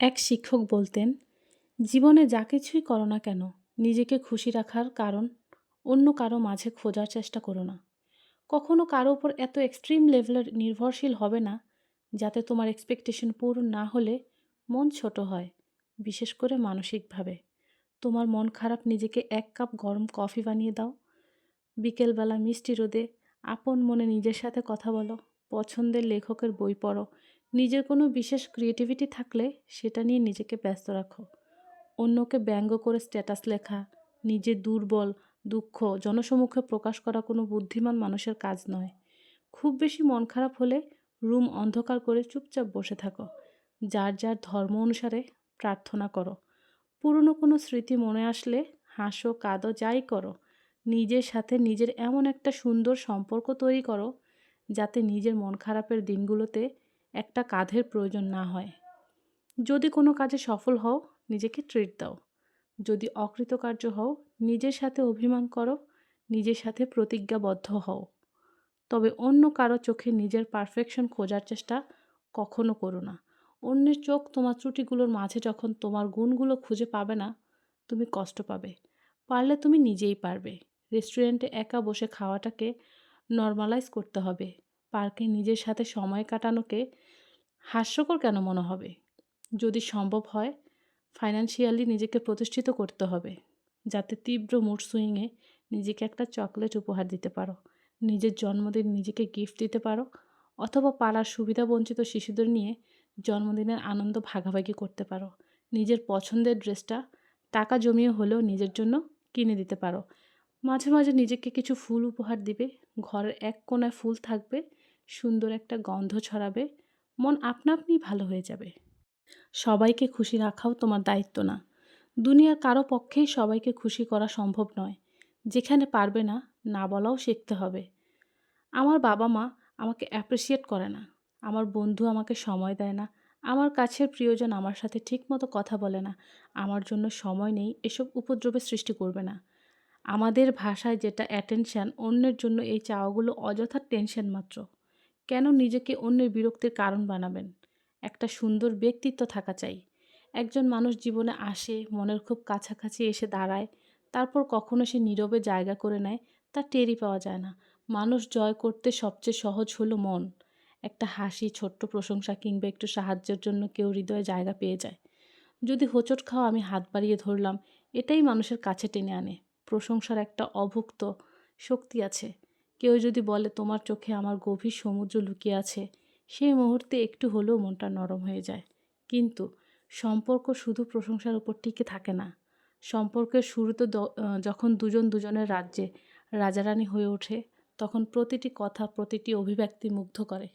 এক শিক্ষক বলতেন, জীবনে যা কিছুই করো না কেন, নিজেকে খুশি রাখার কারণ অন্য কারও মাঝে খোঁজার চেষ্টা করো না। কখনো কারও ওপর এত এক্সট্রিম লেভেলের নির্ভরশীল হবে না, যাতে তোমার এক্সপেকটেশন পূরণ না হলে মন ছোট হয়, বিশেষ করে মানসিকভাবে। তোমার মন খারাপ নিজেকে এক কাপ গরম কফি বানিয়ে দাও। বিকেলবেলা মিষ্টি রোদে আপন মনে নিজের সাথে কথা বলো, পছন্দের লেখকের বই পড়ো নিজের কোনো বিশেষ ক্রিয়েটিভিটি থাকলে সেটা নিয়ে নিজেকে ব্যস্ত রাখো। অন্যকে ব্যঙ্গ করে স্ট্যাটাস লেখা নিজের দুর্বল, দুঃখ, জনসমুখে প্রকাশ করা কোনো বুদ্ধিমান মানুষের কাজ নয়। খুব বেশি মন খারাপ হলে রুম অন্ধকার করে চুপচাপ বসে থাকো। যার যার ধর্ম অনুসারে প্রার্থনা করো। পুরনো কোনো স্মৃতি মনে আসলে হাসো, কাঁদো, যাই করো। নিজের সাথে নিজের এমন একটা সুন্দর সম্পর্ক তৈরি করো, যাতে নিজের মন খারাপের দিনগুলোতে একটা কাঁধের প্রয়োজন না হয়। যদি কোনো কাজে সফল হও, নিজেকে ট্রিট দাও। যদি অকৃতকার্য হও, নিজের সাথে অভিমান করো, নিজের সাথে প্রতিজ্ঞাবদ্ধ হও। তবে অন্য কারও চোখে নিজের পারফেকশন খোঁজার চেষ্টা কখনো করো না। অন্যের চোখ তোমার ত্রুটিগুলোর মাঝে যখন তোমার গুণগুলো খুঁজে পাবে না, তুমি কষ্ট পাবে। পারলে তুমি নিজেই পারবে। রেস্টুরেন্টে একা বসে খাওয়াটাকে নর্মালাইজ করতে হবে। পার্কে নিজের সাথে সময় কাটানোকে হাস্যকর কেন মনে হবে? যদি সম্ভব হয় ফাইন্যান্সিয়ালি নিজেকে প্রতিষ্ঠিত করতে হবে, যাতে তীব্র মুড সুইংয়ে নিজেকে একটা চকলেট উপহার দিতে পারো, নিজের জন্মদিন নিজেকে গিফট দিতে পারো, অথবা পাড়ার সুবিধাবঞ্চিত শিশুদের নিয়ে জন্মদিনের আনন্দ ভাগাভাগি করতে পারো, নিজের পছন্দের ড্রেসটা টাকা জমিয়ে হলেও নিজের জন্য কিনে দিতে পারো। মাঝে মাঝে নিজেকে কিছু ফুল উপহার দিবে, ঘরের এক কোনায় ফুল থাকবে সুন্দর একটা গন্ধ ছড়াবে, মন আপনা আপনি ভালো হয়ে যাবে। সবাইকে খুশি রাখাও তোমার দায়িত্ব না। দুনিয়ার কারও পক্ষেই সবাইকে খুশি করা সম্ভব নয়। যেখানে পারবে না না বলাও শিখতে হবে। আমার বাবা মা আমাকে অ্যাপ্রিসিয়েট করে না। আমার বন্ধু আমাকে সময় দেয় না। আমার কাছের প্রিয়জন আমার সাথে ঠিকমতো কথা বলে না। আমার জন্য সময় নেই, এসব উপদ্রবের সৃষ্টি করবে না। আমাদের ভাষায় যেটা অ্যাটেনশান অন্যের জন্য এই চাওয়াগুলো অযথা টেনশন মাত্র। কেন নিজেকে অন্যের বিরক্তির কারণ বানাবেন? একটা সুন্দর ব্যক্তিত্ব থাকা চাই। একজন মানুষ জীবনে আসে, মনের খুব কাছাকাছি এসে দাঁড়ায়, তারপর কখনো সে নীরবে জায়গা করে নেয়, তা টেরই পাওয়া যায় না। মানুষ জয় করতে সবচেয়ে সহজ হলো মন। একটা হাসি, ছোট্ট প্রশংসা কিংবা একটু সাহায্যের জন্য কেউ হৃদয়ে জায়গা পেয়ে যায়। যদি হোঁচট খাওয়া আমি হাত বাড়িয়ে ধরলাম, এটাই মানুষের কাছে টেনে আনে। প্রশংসার একটা অভুক্ত শক্তি আছে। কেউ যদি বলে, তোমার চোখে আমার গভীর সমুদ্র লুকিয়ে আছে, সেই মুহূর্তে একটু হলেও মনটা নরম হয়ে যায়। কিন্তু সম্পর্ক শুধু প্রশংসার উপর টিকে থাকে না। সম্পর্কের শুরুতে যখন দুজন দুজনের রাজ্যে রাজারানী হয়ে ওঠে, তখন প্রতিটি কথা, প্রতিটি অভিব্যক্তি মুগ্ধ করে।